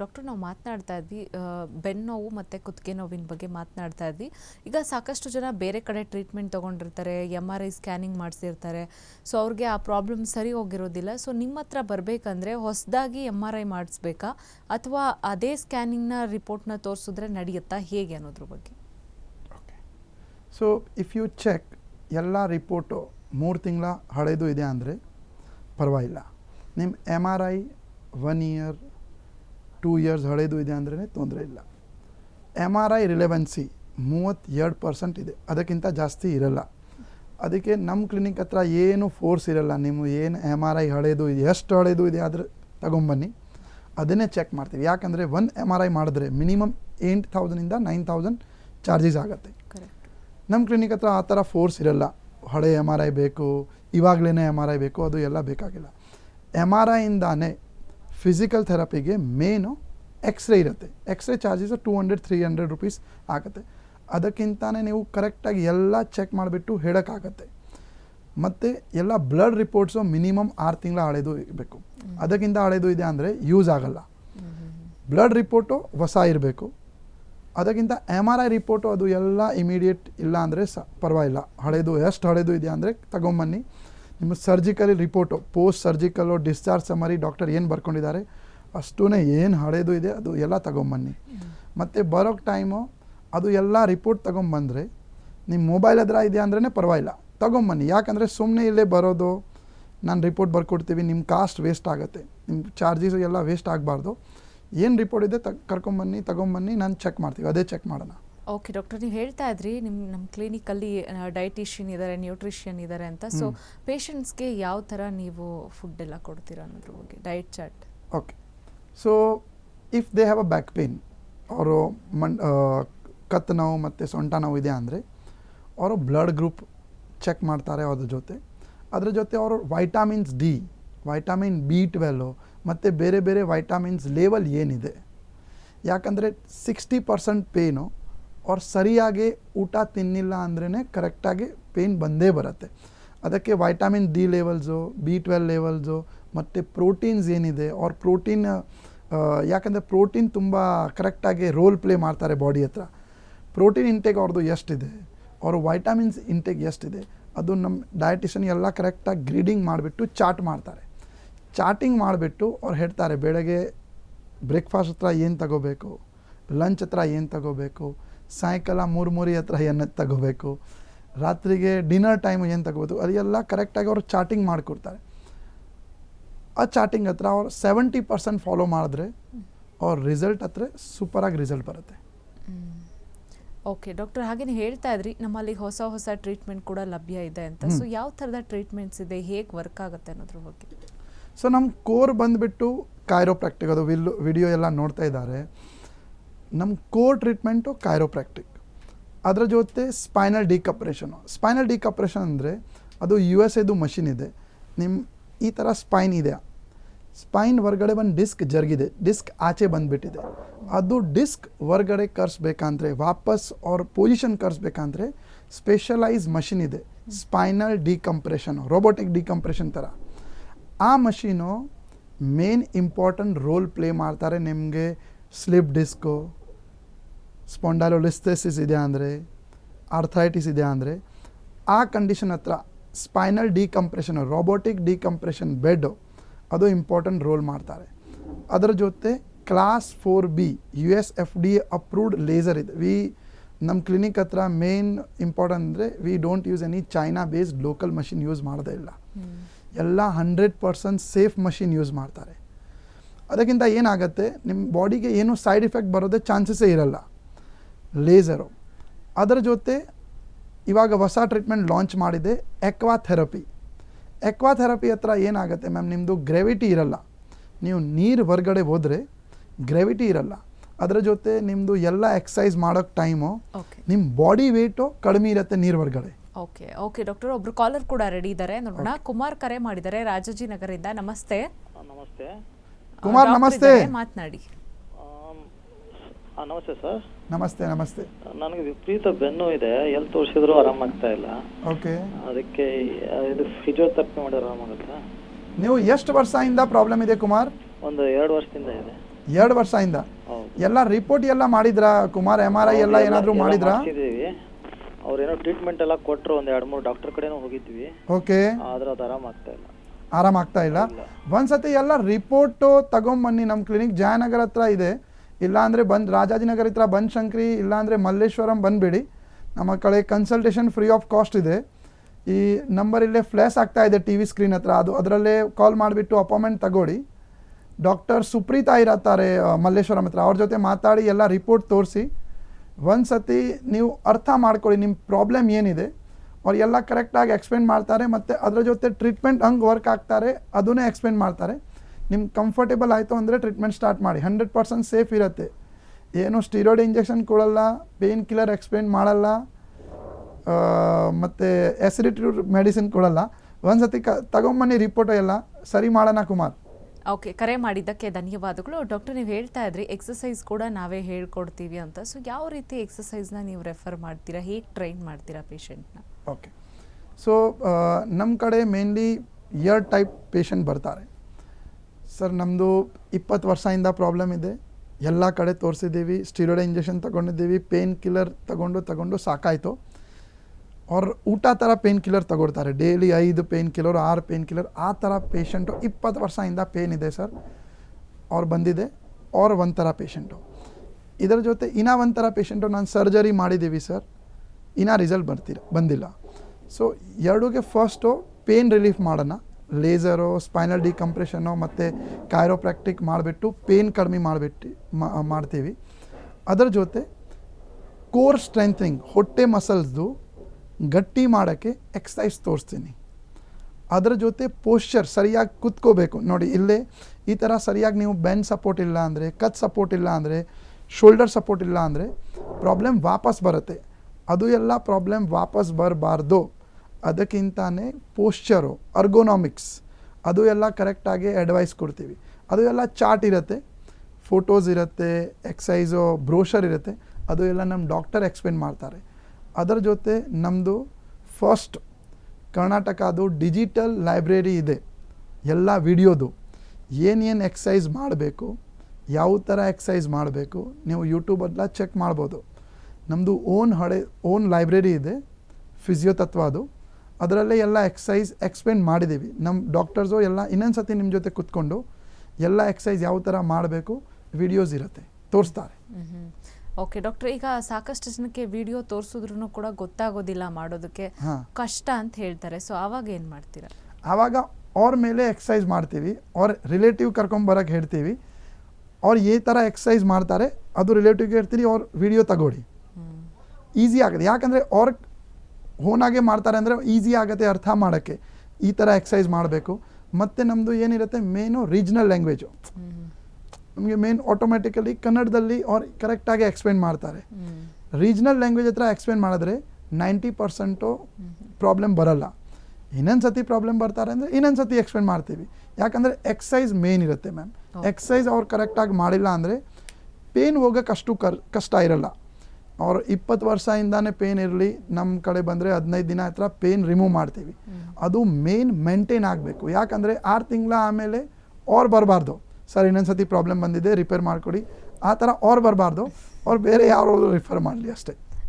Doctor, ನಾವು ಮಾತನಾಡ್ತಾ ಇದ್ವಿ. ಬೆನ್ನೋವು ಮತ್ತು ಕುತ್ತಿಗೆ ನೋವಿನ ಬಗ್ಗೆ ಮಾತನಾಡ್ತಾ ಇದ್ವಿ. ಈಗ ಸಾಕಷ್ಟು ಜನ ಬೇರೆ ಕಡೆ ಟ್ರೀಟ್ಮೆಂಟ್ ತೊಗೊಂಡಿರ್ತಾರೆ ಎಂ ಆರ್ ಐ ಸ್ಕ್ಯಾನಿಂಗ್ ಮಾಡಿಸಿರ್ತಾರೆ. ಸೊ, ಅವ್ರಿಗೆ ಆ ಪ್ರಾಬ್ಲಮ್ ಸರಿ ಹೋಗಿರೋದಿಲ್ಲ. ಸೊ, ನಿಮ್ಮ ಹತ್ರ ಬರಬೇಕಂದ್ರೆ ಹೊಸದಾಗಿ ಎಂ ಆರ್ ಐ ಮಾಡಿಸ್ಬೇಕಾ? ಅಥವಾ ಅದೇ ಸ್ಕ್ಯಾನಿಂಗ್ನ ರಿಪೋರ್ಟ್ನ ತೋರಿಸಿದ್ರೆ ನಡೆಯುತ್ತಾ? ಹೇಗೆ ಅನ್ನೋದ್ರ ಬಗ್ಗೆ? Okay so if you check ಎಲ್ಲ ರಿಪೋರ್ಟು ಮೂರು ತಿಂಗಳ ಹಳೆದು ಇದೆ ಅಂದರೆ ಪರವಾಗಿಲ್ಲ. ನಿಮ್ಮ M R I one year two years ಹಳೇದು ಇದೆ ಅಂದ್ರೇ ತೊಂದರೆ ಇಲ್ಲ. ಎಂ ಆರ್ ಐ ರಿಲೆವೆನ್ಸಿ ಮೂವತ್ತೆರಡು ಪರ್ಸೆಂಟ್ ಇದೆ. ಅದಕ್ಕಿಂತ ಜಾಸ್ತಿ ಇರಲ್ಲ. ಅದಕ್ಕೆ ನಮ್ಮ ಕ್ಲಿನಿಕ್ ಹತ್ರ ಏನು ಫೋರ್ಸ್ ಇರಲ್ಲ. ನೀವು ಏನು ಎಂ ಆರ್ ಐ ಹಳೇದು ಇದೆ ಎಷ್ಟು ಹಳೇದು ಇದೆ ಆದರೆ ತಗೊಂಬನ್ನಿ. ಅದನ್ನೇ ಚೆಕ್ ಮಾಡ್ತೀವಿ. ಯಾಕಂದರೆ ಒನ್ ಎಂ ಆರ್ ಐ ಮಾಡಿದ್ರೆ ಮಿನಿಮಮ್ ಏಯ್ಟ್ ತೌಸಂಡಿಂದ ನೈನ್ ತೌಸಂಡ್ ಚಾರ್ಜಸ್ ಆಗುತ್ತೆ. ಕರೆಕ್ಟ್ ನಮ್ಮ ಕ್ಲಿನಿಕ್ ಹತ್ರ ಆ ಥರ ಫೋರ್ಸ್ ಇರಲ್ಲ. ಹಳೆ ಎಂ ಆರ್ ಐ ಬೇಕು ಇವಾಗಲೇ ಎಂ ಆರ್ ಐ ಬೇಕು ಅದು ಎಲ್ಲ ಬೇಕಾಗಿಲ್ಲ. ಎಂ ಆರ್ ಐಯಿಂದಾನೇ ಫಿಸಿಕಲ್ ಥೆರಪಿಗೆ ಮೇನು ಎಕ್ಸ್ರೇ ಇರುತ್ತೆ. X ray charges two hundred three hundred rupees ಆಗುತ್ತೆ. ಅದಕ್ಕಿಂತಾನೆ ನೀವು ಕರೆಕ್ಟಾಗಿ ಎಲ್ಲ ಚೆಕ್ ಮಾಡಿಬಿಟ್ಟು ಹೇಳೋಕ್ಕಾಗತ್ತೆ. ಮತ್ತು ಎಲ್ಲ ಬ್ಲಡ್ ರಿಪೋರ್ಟ್ಸು ಮಿನಿಮಮ್ ಆರು ತಿಂಗಳ ಹಳೆದು ಇರಬೇಕು. ಅದಕ್ಕಿಂತ ಹಳೆದು ಇದೆ ಅಂದರೆ ಯೂಸ್ ಆಗಲ್ಲ. ಬ್ಲಡ್ ರಿಪೋರ್ಟು ಹೊಸ ಇರಬೇಕು. ಅದಕ್ಕಿಂತ ಎಂ ಆರ್ ಐ ರಿಪೋರ್ಟು ಅದು ಎಲ್ಲ ಇಮಿಡಿಯೇಟ್ ಇಲ್ಲ ಅಂದರೆ ಸ ಪರವಾಗಿಲ್ಲ. ಹಳೆದು ಎಷ್ಟು ಹಳೆದು ಇದೆಯಾ ಅಂದರೆ ತಗೊಂಬನ್ನಿ. ನಿಮ್ಮ surgically report post surgical discharge summary doctor ಏನು ಬರ್ಕೊಂಡಿದ್ದಾರೆ ಅಷ್ಟೂ ಏನು ಹಳೇದು ಇದೆ ಅದು ಎಲ್ಲ ತಗೊಂಬನ್ನಿ. ಮತ್ತು ಬರೋಕ್ಕೆ ಟೈಮು ಅದು ಎಲ್ಲ ರಿಪೋರ್ಟ್ ತೊಗೊಂಬಂದರೆ ನಿಮ್ಮ ಮೊಬೈಲ್ ಹತ್ರ ಇದೆ ಅಂದ್ರೇ ಪರವಾಗಿಲ್ಲ ತೊಗೊಂಬನ್ನಿ. ಯಾಕಂದರೆ ಸುಮ್ಮನೆ ಇಲ್ಲೇ ಬರೋದು ನಾನು ರಿಪೋರ್ಟ್ ಬರ್ಕೊಡ್ತೀವಿ ನಿಮ್ಮ ಕಾಸ್ಟ್ ವೇಸ್ಟ್ ಆಗುತ್ತೆ ನಿಮ್ಮ ಚಾರ್ಜಸ್ ಎಲ್ಲ ವೇಸ್ಟ್ ಆಗಬಾರ್ದು. ಏನು ರಿಪೋರ್ಟ್ ಇದೆ ತ ಕರ್ಕೊಂಬನ್ನಿ ತಗೊಂಬನ್ನಿ ನಾನು ಚೆಕ್ ಮಾಡ್ತೀವಿ ಅದೇ ಚೆಕ್ ಮಾಡೋಣ. ಓಕೆ ಡಾಕ್ಟರ್ ನೀವು ಹೇಳ್ತಾ ಇದ್ರಿ ನಿಮ್ಮ ನಮ್ಮ ಕ್ಲಿನಿಕಲ್ಲಿ ಡೈಟಿಷಿಯನ್ ಇದ್ದಾರೆ ನ್ಯೂಟ್ರಿಷಿಯನ್ ಇದ್ದಾರೆ ಅಂತ. ಸೊ. ಪೇಷಂಟ್ಸ್ಗೆ ಯಾವ ಥರ ನೀವು ಫುಡ್ ಎಲ್ಲ ಕೊಡ್ತೀರಾ ಅನ್ನೋದ್ರ ಬಗ್ಗೆ diet chart okay so if they have a back pain ಅವರು ಮಂಡ್ ಕತ್ತು ನೋವು ಮತ್ತು ಸೊಂಟ ನೋವು ಇದೆ ಅಂದರೆ ಅವರು ಬ್ಲಡ್ ಗ್ರೂಪ್ ಚೆಕ್ ಮಾಡ್ತಾರೆ ಅದ್ರ ಜೊತೆ. ಅದ್ರ ಜೊತೆ ಅವರು vitamins D vitamin B twelve ಮತ್ತು ಬೇರೆ ಬೇರೆ ವೈಟಾಮಿನ್ಸ್ ಲೆವೆಲ್ ಏನಿದೆ. ಯಾಕಂದರೆ ಸಿಕ್ಸ್ಟಿ ಪರ್ಸೆಂಟ್ ಪೇನು ಅವ್ರು ಸರಿಯಾಗಿ ಊಟ ತಿನ್ನಿಲ್ಲ ಅಂದ್ರೇ ಕರೆಕ್ಟಾಗಿ ಪೇನ್ ಬಂದೇ ಬರುತ್ತೆ. ಅದಕ್ಕೆ vitamin D levels B twelve levels ಮತ್ತು ಪ್ರೋಟೀನ್ಸ್ ಏನಿದೆ ಅವ್ರ ಪ್ರೋಟೀನ್ ಯಾಕಂದರೆ ಪ್ರೋಟೀನ್ ತುಂಬ ಕರೆಕ್ಟಾಗಿ ರೋಲ್ ಪ್ಲೇ ಮಾಡ್ತಾರೆ ಬಾಡಿ ಹತ್ರ. ಪ್ರೋಟೀನ್ ಇಂಟೇಕ್ ಅವ್ರದ್ದು ಎಷ್ಟಿದೆ? ಅವ್ರ ವೈಟಮಿನ್ಸ್ ಇಂಟೇಕ್ ಎಷ್ಟಿದೆ? ಅದು ನಮ್ಮ ಡಯಟಿಷನ್ ಎಲ್ಲ ಕರೆಕ್ಟಾಗಿ ಗ್ರೀಡಿಂಗ್ ಮಾಡಿಬಿಟ್ಟು ಚಾಟ್ ಮಾಡ್ತಾರೆ. ಚಾಟಿಂಗ್ ಮಾಡಿಬಿಟ್ಟು ಅವ್ರು ಹೇಳ್ತಾರೆ, ಬೆಳಗ್ಗೆ ಬ್ರೇಕ್ಫಾಸ್ಟ್ ಹತ್ರ ಏನು ತಗೋಬೇಕು? ಲಂಚ್ ಹತ್ರ ಏನು ತಗೋಬೇಕು? ಸಾಯಂಕಾಲ ಮೂರು ಮೂರಿ ಹತ್ರ ಏನು ತಗೋಬೇಕು. ರಾತ್ರಿಗೆ ಡಿನ್ನರ್ ಟೈಮ್ ಏನು ತಗೋಬೇಕು ಅದೆಲ್ಲ ಕರೆಕ್ಟಾಗಿ ಅವರು ಚಾಟಿಂಗ್ ಮಾಡಿಕೊಡ್ತಾರೆ. ಆ ಚಾಟಿಂಗ್ ಹತ್ರ ಅವ್ರು ಸೆವೆಂಟಿ ಪರ್ಸೆಂಟ್ ಫಾಲೋ ಮಾಡಿದ್ರೆ ಅವ್ರ ರಿಸಲ್ಟ್ ಹತ್ರ ಸೂಪರಾಗಿ ರಿಸಲ್ಟ್ ಬರುತ್ತೆ. ಓಕೆ ಡಾಕ್ಟರ್ ಹಾಗೇನೆ ಹೇಳ್ತಾ ಇದ್ರಿ ನಮ್ಮಲ್ಲಿ ಹೊಸ ಹೊಸ ಟ್ರೀಟ್ಮೆಂಟ್ ಕೂಡ ಲಭ್ಯ ಇದೆ ಅಂತ. ಸೊ ಯಾವ ಥರದ ಟ್ರೀಟ್ಮೆಂಟ್ಸ್ ಇದೆ ಹೇಗೆ ವರ್ಕ್ ಆಗುತ್ತೆ ಅನ್ನೋದ್ರ ಬಗ್ಗೆ? ಸೊ ನಮ್ಮ ಕೋರ್ ಬಂದುಬಿಟ್ಟು ಕೈರೋಪ್ರಾಕ್ಟಿಕ್ ಅದು ವಿಲ್ ವಿಡಿಯೋ ಎಲ್ಲ ನೋಡ್ತಾ ಇದ್ದಾರೆ. ನಮ್ಮ ಕೋರ್ ಟ್ರೀಟ್ಮೆಂಟು ಕೈರೋಪ್ರಾಕ್ಟಿಕ್ ಅದರ ಜೊತೆ ಸ್ಪೈನಲ್ ಡಿಕಪ್ರೇಷನು ಸ್ಪೈನಲ್ ಡಿಕಪ್ರೇಷನ್ ಅಂದರೆ ಅದು ಯು ಎಸ್ ಎದು ಮಷಿನ್ ಇದೆ. ನಿಮ್ಮ ಈ ಥರ ಸ್ಪೈನ್ ಇದೆ ಸ್ಪೈನ್ ಹೊರಗಡೆ ಬಂದು ಡಿಸ್ಕ್ ಜರುಗಿದೆ. ಡಿಸ್ಕ್ ಆಚೆ ಬಂದುಬಿಟ್ಟಿದೆ. ಅದು ಡಿಸ್ಕ್ ಹೊರಗಡೆ ಕರ್ಸ್ಬೇಕಂದ್ರೆ, ವಾಪಸ್ ಅವ್ರ ಪೊಸಿಷನ್ ಕರ್ಸ್ಬೇಕಂದ್ರೆ ಸ್ಪೆಷಲೈಸ್ ಮಷಿನ್ ಇದೆ. ಸ್ಪೈನಲ್ ಡಿಕಂಪ್ರೆಷನ್ ರೋಬೋಟಿಕ್ ಡಿಕಂಪ್ರೆಷನ್ ಥರ ಆ machine main important role play ಮಾಡ್ತಾರೆ ನಿಮಗೆ ಸ್ಲಿಪ್ ಡಿಸ್ಕು ಸ್ಪಾಂಡಾಲೋಲಿಸ್ಥೆಸಿಸ್ ಇದೆ ಅಂದರೆ ಆರ್ಥೈಟಿಸ್ ಇದೆ ಅಂದರೆ ಆ ಕಂಡೀಷನ್ ಹತ್ರ spinal decompression robotic decompression bed ಅದು ಇಂಪಾರ್ಟೆಂಟ್ ರೋಲ್ ಮಾಡ್ತಾರೆ. ಅದರ ಜೊತೆ class four B U S F D approved laser ಇದೆ. ವಿ ನಮ್ಮ ಕ್ಲಿನಿಕ್ ಹತ್ರ ಮೇನ್ ಇಂಪಾರ್ಟೆಂಟ್ ಅಂದರೆ we don't use any China based local machine use ಮಾಡೋದೇ ಇಲ್ಲ. ಎಲ್ಲ hundred percent safe machine use ಮಾಡ್ತಾರೆ. ಅದಕ್ಕಿಂತ ಏನಾಗುತ್ತೆ ನಿಮ್ಮ ಬಾಡಿಗೆ ಏನು ಸೈಡ್ ಎಫೆಕ್ಟ್ ಬರೋದೇ ಚಾನ್ಸಸ್ಸೇ ಇರಲ್ಲ. ಲೇಸರು ಅದರ ಜೊತೆ ಇವಾಗ ಹೊಸ ಟ್ರೀಟ್ಮೆಂಟ್ ಲಾಂಚ್ ಮಾಡಿದೆ ಎಕ್ವಾ ಥೆರಪಿ ಎಕ್ವಾ ಥೆರಪಿ ಹತ್ರ ಏನಾಗುತ್ತೆ ಮ್ಯಾಮ್ ನಿಮ್ಮದು ಗ್ರೆವಿಟಿ ಇರಲ್ಲ. ನೀವು ನೀರು ಹೊರಗಡೆ ಹೋದರೆ ಗ್ರೆವಿಟಿ ಇರಲ್ಲ. ಅದರ ಜೊತೆ ನಿಮ್ಮದು ಎಲ್ಲ ಎಕ್ಸಸೈಸ್ ಮಾಡೋಕ್ಕೆ ಟೈಮು ಓಕೆ ನಿಮ್ಮ ಬಾಡಿ ವೇಟು ಕಡಿಮೆ ಇರುತ್ತೆ ನೀರು ಹೊರಗಡೆ. ಓಕೆ ಓಕೆ ಡಾಕ್ಟರ್ ಒಬ್ರು ಕಾಲರ್ ಕೂಡ ರೆಡಿ ಇದ್ದಾರೆ ನೋಡೋಣ. ಕುಮಾರ್ ಕರೆ ಮಾಡಿದ್ದಾರೆ ರಾಜಾಜಿನಗರದಿಂದ. ನಮಸ್ತೆ. ನಮಸ್ತೆ. ಕುಮಾರ್, ನಮಸ್ತೆ. ಮಾತನಾಡಿ. ನಮಸ್ತೆ ಸರ್. ನಮಸ್ತೆ ನಮಸ್ತೆ. ನನಗೆ ವಿಪರೀತ ಬೆನ್ನು ಇದೆ ಎಲ್ಲಿ ತೋರಿಸಿದ್ರು ಆರಾಮಾಗ್ತಾ ಇಲ್ಲ. ಓಕೆ. ಅದಕ್ಕೆ ಇದು ಫಿಸಿಯೋಥೆರಪಿ ಮಾಡಿದ್ರೆ ಆರಾಮಾಗುತ್ತಾ ನೀವು ಎಷ್ಟು ವರ್ಷದಿಂದ ಪ್ರಾಬ್ಲಮ್ ಇದೆ ಕುಮಾರ್? ಒಂದು ಎರಡು ವರ್ಷದಿಂದ ಇದೆ. ಎರಡು ವರ್ಷದಿಂದ? ಎಲ್ಲಾ ರಿಪೋರ್ಟ್ ಎಲ್ಲ ಮಾಡಿದ್ರಾ ಕುಮಾರ್? ಎಂ ಆರ್ ಐ ಎಲ್ಲ ಏನಾದರೂ ಮಾಡಿದ್ರಾ? ಅವ್ರೇನೋ ಟ್ರೀಟ್ಮೆಂಟ್ ಎಲ್ಲ ಕೊಟ್ಟರು ಒಂದು ಎರಡು ಮೂರು ಡಾಕ್ಟರ್ ಕಡೆನೂ ಹೋಗಿದ್ವಿ. ಓಕೆ. ಆದ್ರೆ ಅದು ಆರಾಮ್ ಆಗ್ತಾ ಇಲ್ಲ. ಆರಾಮಾಗ್ತಾ ಇಲ್ಲ? ಒಂದ್ಸತಿ ಎಲ್ಲ ರಿಪೋರ್ಟ್ ತಗೊಂಬನ್ನಿ ನಮ್ಮ ಕ್ಲಿನಿಕ್ ಜಯನಗರ ಹತ್ರ ಇದೆ. ಇಲ್ಲಾಂದರೆ ಬಂದು ರಾಜಾಜಿನಗರ ಹತ್ರ ಬನಶಂಕರಿ ಇಲ್ಲಾಂದರೆ ಮಲ್ಲೇಶ್ವರಂ ಬಂದುಬಿಡಿ. ನಮ್ಮ ಕಡೆ ಕನ್ಸಲ್ಟೇಷನ್ ಫ್ರೀ ಆಫ್ ಕಾಸ್ಟ್ ಇದೆ. ಈ ನಂಬರ್ ಇಲ್ಲೇ ಫ್ಲ್ಯಾಶ್ ಆಗ್ತಾ ಇದೆ ಟಿ ವಿ ಸ್ಕ್ರೀನ್ ಹತ್ರ. ಅದು ಅದರಲ್ಲೇ ಕಾಲ್ ಮಾಡಿಬಿಟ್ಟು ಅಪಾಯಿಂಟ್ಮೆಂಟ್ ತಗೊಳ್ಳಿ. ಡಾಕ್ಟರ್ ಸುಪ್ರೀತಾ ಇರತ್ತಾರೆ ಮಲ್ಲೇಶ್ವರಂ ಹತ್ರ. ಅವ್ರ ಜೊತೆ ಮಾತಾಡಿ ಎಲ್ಲ ರಿಪೋರ್ಟ್ ತೋರಿಸಿ. ಒಂದು ಸತಿ ನೀವು ಅರ್ಥ ಮಾಡ್ಕೊಳ್ಳಿ ನಿಮ್ಮ ಪ್ರಾಬ್ಲಮ್ ಏನಿದೆ. ಅವ್ರು ಎಲ್ಲ ಕರೆಕ್ಟಾಗಿ ಎಕ್ಸ್ಪ್ಲೇನ್ ಮಾಡ್ತಾರೆ, ಮತ್ತು ಅದರ ಜೊತೆ ಟ್ರೀಟ್ಮೆಂಟ್ ಹಂಗೆ ವರ್ಕ್ ಆಗ್ತಾರೆ ಅದನ್ನೇ ಎಕ್ಸ್ಪ್ಲೇನ್ ಮಾಡ್ತಾರೆ. ನಿಮ್ಗೆ ಕಂಫರ್ಟೇಬಲ್ ಆಯಿತು ಅಂದರೆ ಟ್ರೀಟ್ಮೆಂಟ್ ಸ್ಟಾರ್ಟ್ ಮಾಡಿ. ಹಂಡ್ರೆಡ್ ಪರ್ಸೆಂಟ್ ಸೇಫ್ ಇರುತ್ತೆ. ಏನು ಸ್ಟೀರಾಯ್ಡ್ ಇಂಜೆಕ್ಷನ್ ಕೊಡಲ್ಲ ಪೇನ್ ಕಿಲ್ಲರ್ ಎಕ್ಸ್ಪ್ಲೇನ್ ಮಾಡಲ್ಲ ಮತ್ತು ಎಸಿಡಿಟಿ ಮೆಡಿಸಿನ್ ಕೊಡಲ್ಲ. ಒಂದು ಸತಿ ಕ ತಗೊಂಬನ್ನಿ ರಿಪೋರ್ಟ್ ಎಲ್ಲ. ಸರಿ ಮಾಡೋಣ ಕುಮಾರ್. ಓಕೆ ಕರೆ ಮಾಡಿದ್ದಕ್ಕೆ ಧನ್ಯವಾದಗಳು. ಡಾಕ್ಟರ್ ನೀವು ಹೇಳ್ತಾ ಇದ್ರಿ ಎಕ್ಸಸೈಸ್ ಕೂಡ ನಾವೇ ಹೇಳ್ಕೊಡ್ತೀವಿ ಅಂತ. ಸೊ ಯಾವ ರೀತಿ ಎಕ್ಸಸೈಸ್ನ ನೀವು ರೆಫರ್ ಮಾಡ್ತೀರಾ? ಹೇಗೆ ಟ್ರೈನ್ ಮಾಡ್ತೀರಾ ಪೇಷಂಟ್ನ ಓಕೆ ಸೊ ನಮ್ಮ ಕಡೆ ಮೇನ್ಲಿ ಇಯರ್ ಟೈಪ್ ಪೇಷಂಟ್ ಬರ್ತಾರೆ. ಸರ್ ನಮ್ಮದು ಇಪ್ಪತ್ತು ವರ್ಷದಿಂದ ಪ್ರಾಬ್ಲಮ್ ಇದೆ. ಎಲ್ಲ ಕಡೆ ತೋರಿಸಿದ್ದೀವಿ ಸ್ಟಿರಾಯ್ಡ್ ಇಂಜೆಕ್ಷನ್ ತೊಗೊಂಡಿದ್ದೀವಿ ಪೇನ್ ಕಿಲ್ಲರ್ ತಗೊಂಡು ತಗೊಂಡು ಸಾಕಾಯಿತು. ಅವ್ರ ಊಟ ಥರ ಪೇನ್ ಕಿಲ್ಲರ್ ತಗೊಳ್ತಾರೆ. ಡೈಲಿ ಐದು ಪೇನ್ ಕಿಲ್ಲರ್ ಆರು ಪೇನ್ ಕಿಲ್ಲರ್ ಆ ಥರ ಪೇಷಂಟು ಇಪ್ಪತ್ತು ವರ್ಷದಿಂದ ಪೇನ್ ಇದೆ ಸರ್. ಅವ್ರು ಬಂದಿದೆ, ಅವ್ರು ಒಂಥರ ಪೇಷಂಟು ಇದರ ಜೊತೆ ಇನ್ನೂ ಒಂಥರ ಪೇಷಂಟು ನಾನು ಸರ್ಜರಿ ಮಾಡಿದ್ದೀವಿ ಸರ್. ಇನ್ನೂ ರಿಸಲ್ಟ್ ಬರ್ತಿರ, ಬಂದಿಲ್ಲ. ಸೊ ಎರಡೂಗೆ ಫಸ್ಟು ಪೇನ್ ರಿಲೀಫ್ ಮಾಡೋಣ. ಲೇಸರು, ಸ್ಪೈನಲ್ ಡಿಕಂಪ್ರೆಷನ್ನು ಮತ್ತು ಕೈರೋಪ್ರಾಕ್ಟಿಕ್ ಮಾಡಿಬಿಟ್ಟು ಪೇನ್ ಕಡಿಮೆ ಮಾಡಿಬಿಟ್ಟು ಮಾಡ್ತೀವಿ. ಅದರ ಜೊತೆ ಕೋರ್ ಸ್ಟ್ರೆಂಥಿಂಗ್ ಹೊಟ್ಟೆ ಮಸಲ್ಸ್ದು ಗಟ್ಟಿ ಮಾಡೋಕ್ಕೆ ಎಕ್ಸಸೈಸ್ ತೋರಿಸ್ತೀನಿ. ಅದರ ಜೊತೆ ಪೋಶ್ಚರ್ ಸರಿಯಾಗಿ ಕುತ್ಕೋಬೇಕು. ನೋಡಿ, ಇಲ್ಲೇ ಈ ಥರ ಸರಿಯಾಗಿ ನೀವು ಬೆನ್ ಸಪೋರ್ಟ್ ಇಲ್ಲ ಅಂದರೆ ಕತ್ ಸಪೋರ್ಟ್ ಇಲ್ಲ ಅಂದರೆ ಶೋಲ್ಡರ್ ಸಪೋರ್ಟ್ ಇಲ್ಲ ಅಂದರೆ ಪ್ರಾಬ್ಲಮ್ ವಾಪಸ್ ಬರುತ್ತೆ. ಅದು ಎಲ್ಲ ಪ್ರಾಬ್ಲಮ್ ವಾಪಸ್ ಬರಬಾರ್ದು. ಅದಕ್ಕಿಂತಾನೆ ಪೋಶ್ಚರು ಅರ್ಗೋನಾಮಿಕ್ಸ್ ಅದು ಎಲ್ಲ ಕರೆಕ್ಟಾಗಿ ಅಡ್ವೈಸ್ ಕೊಡ್ತೀವಿ. ಅದು ಎಲ್ಲ ಚಾರ್ಟ್ ಇರುತ್ತೆ ಫೋಟೋಸ್ ಇರುತ್ತೆ ಎಕ್ಸೈಸು ಬ್ರೋಷರ್ ಇರುತ್ತೆ, ಅದು ಎಲ್ಲ ನಮ್ಮ ಡಾಕ್ಟರ್ ಎಕ್ಸ್ಪ್ಲೇನ್ ಮಾಡ್ತಾರೆ. ಅದರ ಜೊತೆ ನಮ್ಮದು ಫಸ್ಟ್ ಕರ್ನಾಟಕದು ಡಿಜಿಟಲ್ ಲೈಬ್ರರಿ ಇದೆ, ಎಲ್ಲ ವಿಡಿಯೋದು ಏನೇನು ಎಕ್ಸಸೈಸ್ ಮಾಡಬೇಕು, ಯಾವ ಥರ ಎಕ್ಸಸೈಸ್ ಮಾಡಬೇಕು, ನೀವು ಯೂಟ್ಯೂಬಲ್ಲ ಚೆಕ್ ಮಾಡ್ಬೋದು. ನಮ್ಮದು ಓನ್ ಹಳೆ ಓನ್ ಲೈಬ್ರರಿ ಇದೆ ಫಿಸಿಯೋತತ್ವ ಅದು. ಅದರಲ್ಲೇ ಎಲ್ಲ ಎಕ್ಸಸೈಸ್ ಎಕ್ಸ್ಪ್ಲೇನ್ ಮಾಡಿದ್ದೀವಿ. ನಮ್ಮ ಡಾಕ್ಟರ್ಸು ಎಲ್ಲ ಇನ್ನೊಂದು ಸತಿ ನಿಮ್ಮ ಜೊತೆ ಕೂತ್ಕೊಂಡು ಎಲ್ಲ ಎಕ್ಸಸೈಸ್ ಯಾವ ಥರ ಮಾಡಬೇಕು ವಿಡಿಯೋಸ್ ಇರುತ್ತೆ. ತೋರಿಸ್ತಾರೆ. ಓಕೆ ಡಾಕ್ಟರ್ ಈಗ ಸಾಕಷ್ಟು ಜನಕ್ಕೆ ವಿಡಿಯೋ ತೋರಿಸಿದ್ರು ಕೂಡ ಗೊತ್ತಾಗೋದಿಲ್ಲ ಮಾಡೋದಕ್ಕೆ. ಕಷ್ಟ ಅಂತ ಹೇಳ್ತಾರೆ. ಸೊ ಆವಾಗ ಏನು ಮಾಡ್ತೀರಾ? ಆವಾಗ ಅವ್ರ ಮೇಲೆ ಎಕ್ಸಸೈಸ್ ಮಾಡ್ತೀವಿ. ಅವ್ರ ರಿಲೇಟಿವ್ ಕರ್ಕೊಂಬರಕ್ಕೆ ಹೇಳ್ತೀವಿ. ಅವ್ರು ಈ ಥರ ಎಕ್ಸಸೈಸ್ ಮಾಡ್ತಾರೆ. ಅದು ರಿಲೇಟಿವ್ಗೆ ಹೇಳ್ತೀರಿ ಅವ್ರ ವಿಡಿಯೋ ತಗೊಳ್ಳಿ. ಈಸಿ ಆಗುತ್ತೆ. ಯಾಕಂದರೆ ಅವ್ರ ಓನಾಗೆ ಮಾಡ್ತಾರೆ ಅಂದರೆ ಈಸಿ ಆಗುತ್ತೆ ಅರ್ಥ ಮಾಡೋಕ್ಕೆ. ಈ ಥರ ಎಕ್ಸಸೈಸ್ ಮಾಡಬೇಕು. ಮತ್ತು ನಮ್ಮದು ಏನಿರುತ್ತೆ ಮೇನು ರೀಜ್ನಲ್ ಲ್ಯಾಂಗ್ವೇಜು. ನಮಗೆ ಮೇನ್ ಆಟೋಮೆಟಿಕಲಿ ಕನ್ನಡದಲ್ಲಿ ಅವ್ರು ಕರೆಕ್ಟಾಗಿ ಎಕ್ಸ್ಪ್ಲೇನ್ ಮಾಡ್ತಾರೆ. ರೀಜ್ನಲ್ ಲ್ಯಾಂಗ್ವೇಜ್ ಹತ್ರ ಎಕ್ಸ್ಪ್ಲೇನ್ ಮಾಡಿದ್ರೆ ನೈಂಟಿ ಪರ್ಸೆಂಟು ಪ್ರಾಬ್ಲಮ್ ಬರಲ್ಲ. ಇನ್ನೊಂದು ಸತಿ ಪ್ರಾಬ್ಲಮ್ ಬರ್ತಾರೆ ಅಂದರೆ ಇನ್ನೊಂದು ಸತಿ ಎಕ್ಸ್ಪ್ಲೇನ್ ಮಾಡ್ತೀವಿ. ಯಾಕಂದರೆ ಎಕ್ಸಸೈಸ್ ಮೇನ್ ಇರುತ್ತೆ ಮ್ಯಾಮ್. ಎಕ್ಸಸೈಸ್ ಅವ್ರು ಕರೆಕ್ಟಾಗಿ ಮಾಡಿಲ್ಲ ಅಂದರೆ ಪೇನ್ ಹೋಗೋಕ್ಕೆ ಅಷ್ಟು ಕರ್ ಕಷ್ಟ ಇರಲ್ಲ. ಅವ್ರು ಇಪ್ಪತ್ತು ವರ್ಷದಿಂದಾನೇ ಪೇನ್ ಇರಲಿ ನಮ್ಮ ಕಡೆ ಬಂದರೆ ಹದಿನೈದು ದಿನ ಹತ್ರ ಪೇನ್ ರಿಮೂವ್ ಮಾಡ್ತೀವಿ. ಅದು ಮೇನ್ ಮೇಂಟೈನ್ ಆಗಬೇಕು. ಯಾಕಂದರೆ ಆರು ತಿಂಗಳ ಆಮೇಲೆ ಅವ್ರು ಬರಬಾರ್ದು. ಸರ್ ಇನ್ನೊಂದು ಸತಿ ಪ್ರಾಬ್ಲಮ್ ಬಂದಿದೆ ರಿಪೇರ್ ಮಾಡಿಕೊಡಿ. ಆ ಥರ ಅವ್ರು ಬರಬಾರ್ದು. ಅವ್ರು ಬೇರೆ ಯಾರು ರಿಫರ್ ಮಾಡಲಿ ಅಷ್ಟೇ.